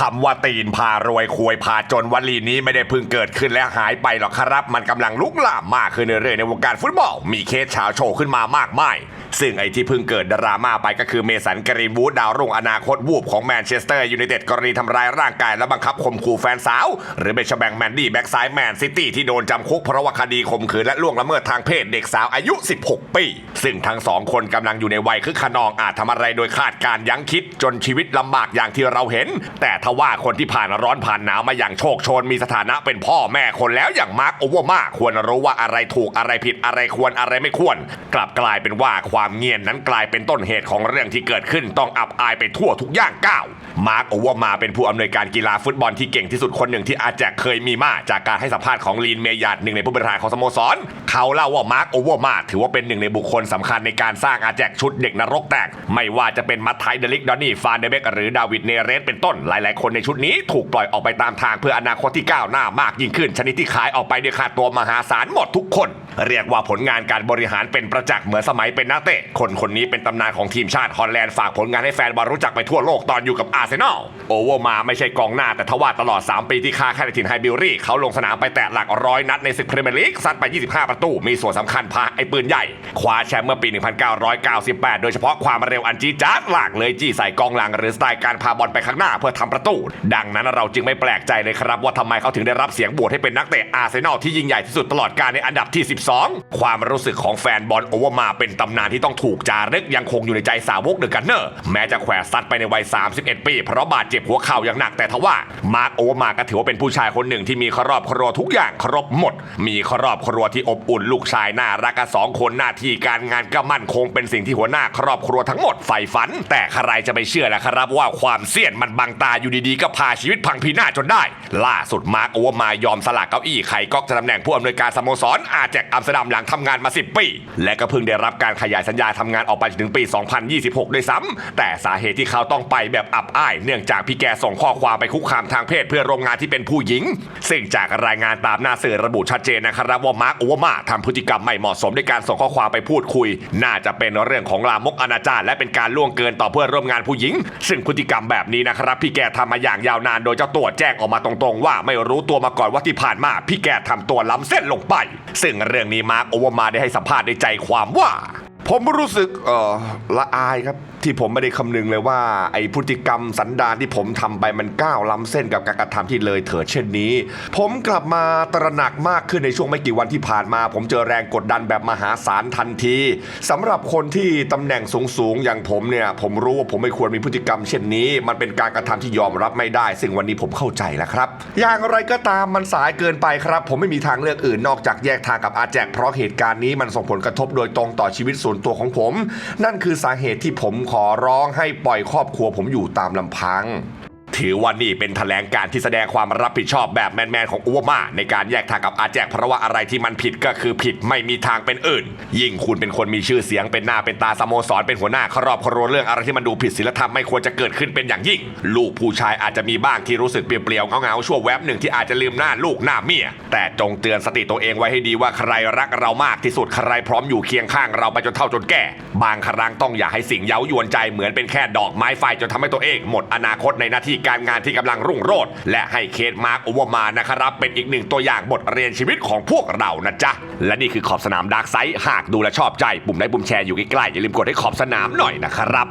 คำว่าตีนพารวยควยพาจนวลีนี้ไม่ได้เพิ่งเกิดขึ้นและหายไปหรอกครับ มันกำลังลุกลามมากขึ้นเรื่อยๆในวงการฟุตบอล มีเคสชาวโชว์ขึ้นมามากมาย ซึ่งไอ้ที่เพิ่งเกิดดราม่าไปก็คือเมสันกรีนวูดดาวรุ่งอนาคตวูบของแมนเชสเตอร์ยูไนเต็ดกรณีทำร้ายร่างกายและบังคับข่มขู่แฟนสาว หรือเบชแบงแมนดี้แบ็กซ้ายแมนซิตี้ที่โดนจำคุกเพราะว่าคดีข่มขืนและล่วงละเมิดทางเพศเด็กสาวอายุ 16 ปี ซึ่งทั้งสองคนกำลังอยู่ในวัยคึกขนองอาจทำอะไรโดยคาดการยั้งคิดจนชีวิตลำบากอย่างที่เราเห็น แต่ทว่าคนที่ผ่านร้อนผ่านหนาวมาอย่างโชคโชนมีสถานะเป็นพ่อแม่คนแล้วอย่างมาร์กโอเวอร์มาควรรู้ว่าอะไรถูกอะไรผิดอะไรควรอะไรไม่ควร กลับกลายเป็นว่าความความเงียนนั้นกลายเป็นต้นเหตุของเรื่องที่เกิดขึ้นต้องอับอายไปทั่วทุกย่างก้าว มาร์กโอเวอร์มาเป็นผู้อำนวยการกีฬาฟุตบอลที่เก่งที่สุดคนหนึ่งที่อาแจกเคยมีมาจากการให้สัมภาษณ์ของลีนเมยาดหนึ่งในผู้บริหารของสโมสร เขาเล่าว่ามาร์กโอเวอร์มาถือว่าเป็นหนึ่งในบุคคลสำคัญในการสร้างอาแจกชุดเด็กนรกแตก ไม่ว่าจะเป็นมัตไทเดลิกดอนนี่ฟานเดเบกหรือดาวิดเนเรสเป็นต้นหลาย ๆ คนในชุดนี้ถูกปล่อยออกไปตามทางเพื่ออนาคตที่ก้าวหน้ามากยิ่งขึ้นชนิดที่ขายออกไปด้วยค่าตัวมหาศาลหมดทุกคนเรียกว่าผลงานการบริหารเป็นประจักษ์เหมือนสมัยเป็นนักเตะ คนคนนี้เป็นตำนานของทีมชาติฮอลแลนด์ฝากผลงานให้แฟนบอลรู้จักไปทั่วโลกตอนอยู่กับอาร์เซนอล โอเวอร์มาไม่ใช่กองหน้าแต่ทว่าตลอด 3 ปีที่ค้าแค่ในถิ่นไฮบิลรี่ เขาลงสนามไปแตะหลักร้อยนัดในศึกพรีเมียร์ลีกซัดไป 25 ประตู มีส่วนสำคัญพาไอ้ปืนใหญ่ คว้าแชมป์เมื่อปี 1998 โดยเฉพาะความเร็วอันจี้จ๊าดหลากเลยจี้ใส่กองหลังหรือสไตล์การพาบอลไปข้างหน้าเพื่อทำประตู ดังนั้นเราจึงไม่แปลกใจเลยครับว่าทำไมเขาถึงได้รับเสียงโหวตให้เป็นนักเตะอาร์เซนอลที่ยิ่งใหญ่ที่สุดตลอดกาลในอันดับที่12 ความรู้สึกของแฟนบอลโอเวอร์มาเป็นตำนานที่ต้องถูกจารึกยังคงอยู่ในใจสาวกเดอะกันเนอร์ แม้จะแขวะซัดไปในวัย 31 ปี เพราะบาดเจ็บหัวเข่าอย่างหนักแต่ทว่า มาร์กโอเวอร์มาก็ถือว่าเป็นผู้ชายคนหนึ่งที่มีครอบครัวทุกอย่างครบหมด มีครอบครัวที่อบอุ่นลูกชายน่ารักกันสองคนหน้าที่การงานก็มั่นคงเป็นสิ่งที่หัวหน้าครอบครัวทั้งหมดใฝ่ฝัน แต่ใครจะไปเชื่อล่ะครับว่าความเสี่ยนมันบังตาอยู่ดีๆ ก็พาชีวิตพังพินาศจนได้ ล่าสุดมาร์กโอเวอร์มายอมสละเก้าอี้ไขก๊อกจะตำแหน่งผู้อำนวยการสโมสรอาแจกอัมสเตอร์ดัมหลังทำงานมา 10 ปี และก็เพิ่งได้รับการขยายสัญญาทำงานออกไปจนถึงปี 2026 ด้วยซ้ำแต่สาเหตุที่เขาต้องไปแบบอับอาย เนื่องจากพี่แกส่งข้อความไปคุกคามทางเพศเพื่อโรงงานที่เป็นผู้หญิง ซึ่งจากรายงานตามหน้าสื่อระบุชัดเจนนะครับว่ามาร์กโอวอร์มาทำพฤติกรรมไม่เหมาะสมในการส่งข้อความไปพูดคุย น่าจะเป็นเรื่องของลามกอนาจารและเป็นการล่วงเกินต่อเพื่อนร่วมงานผู้หญิง ซึ่งพฤติกรรมแบบนี้นะครับพี่แกทำมาอย่างยาวนานโดยเจ้าตัวแจ้งออกมาตรงๆ ว่าไม่รู้ตัวมาก่อนว่าที่ผ่านมาพี่แกทำตัวล้ำเส้นลงไป ซึ่งเรื่ื่องนี้มาร์กโอเวอร์มาได้ให้สัมภาษณ์ในใจความว่า ผมรู้สึกเออละอายครับที่ผมไม่ได้คำนึงเลยว่าไอ้พฤติกรรมสันดานที่ผมทำไปมันก้าวล้ำเส้นกับการกระทำที่เลยเถิดเช่นนี้ ผมกลับมาตระหนักมากขึ้นในช่วงไม่กี่วันที่ผ่านมา ผมเจอแรงกดดันแบบมหาศาลทันทีสำหรับคนที่ตำแหน่งสูงๆอย่างผมเนี่ยผมรู้ว่าผมไม่ควรมีพฤติกรรมเช่นนี้ มันเป็นการกระทำที่ยอมรับไม่ได้ ซึ่งวันนี้ผมเข้าใจแล้วครับ อย่างไรก็ตามมันสายเกินไปครับ ผมไม่มีทางเลือกอื่นนอกจากแยกทางกับอาแจกเพราะเหตุการณ์นี้มันส่งผลกระทบโดยตรงต่อชีวิตส่วนตัวของผม นั่นคือสาเหตุที่ผมขอร้องให้ปล่อยครอบครัวผมอยู่ตามลำพัง ถือว่านี่เป็นแถลงการที่แสดงความรับผิดชอบแบบแมนๆของอูวามา ในการแยกทางกับอาแจกเพราะว่าอะไรที่มันผิดก็คือผิดไม่มีทางเป็นอื่น ยิ่งคุณเป็นคนมีชื่อเสียงเป็นหน้าเป็นตาสโมสรเป็นหัวหน้าครอบครัวเรื่องอะไรที่มันดูผิดศีลธรรมไม่ควรจะเกิดขึ้นเป็นอย่างยิ่ง ลูกผู้ชายอาจจะมีบ้างที่รู้สึกเปลี่ยวๆเงาๆชั่วแวบหนึ่งที่อาจจะลืมหน้าลูกหน้าเมียแต่จงเตือนสติตัวเองไว้ให้ดีว่าใครรักเรามากที่สุดใครพร้อมอยู่เคียงข้างเราไปจนเฒ่าจนแก่ บางครั้งต้องอย่าให้สิ่งเย้ายวนใจเหมือนเป็นแค่ดอกไม้ไฟจนทำให้ตัวเอง หมดอนาคตในหน้าที่กการงานที่กำลังรุ่งโรจน์และให้เคสมาร์กอุวมานะครับ เป็นอีกหนึ่งตัวอย่างบทเรียนชีวิตของพวกเรานะจ๊ะ และนี่คือขอบสนามดาร์กไซส์หากดูและชอบใจ ปุ่มไลค์ปุ่มแชร์อยู่ใกล้ๆอย่าลืมกดให้ขอบสนามหน่อยนะครับ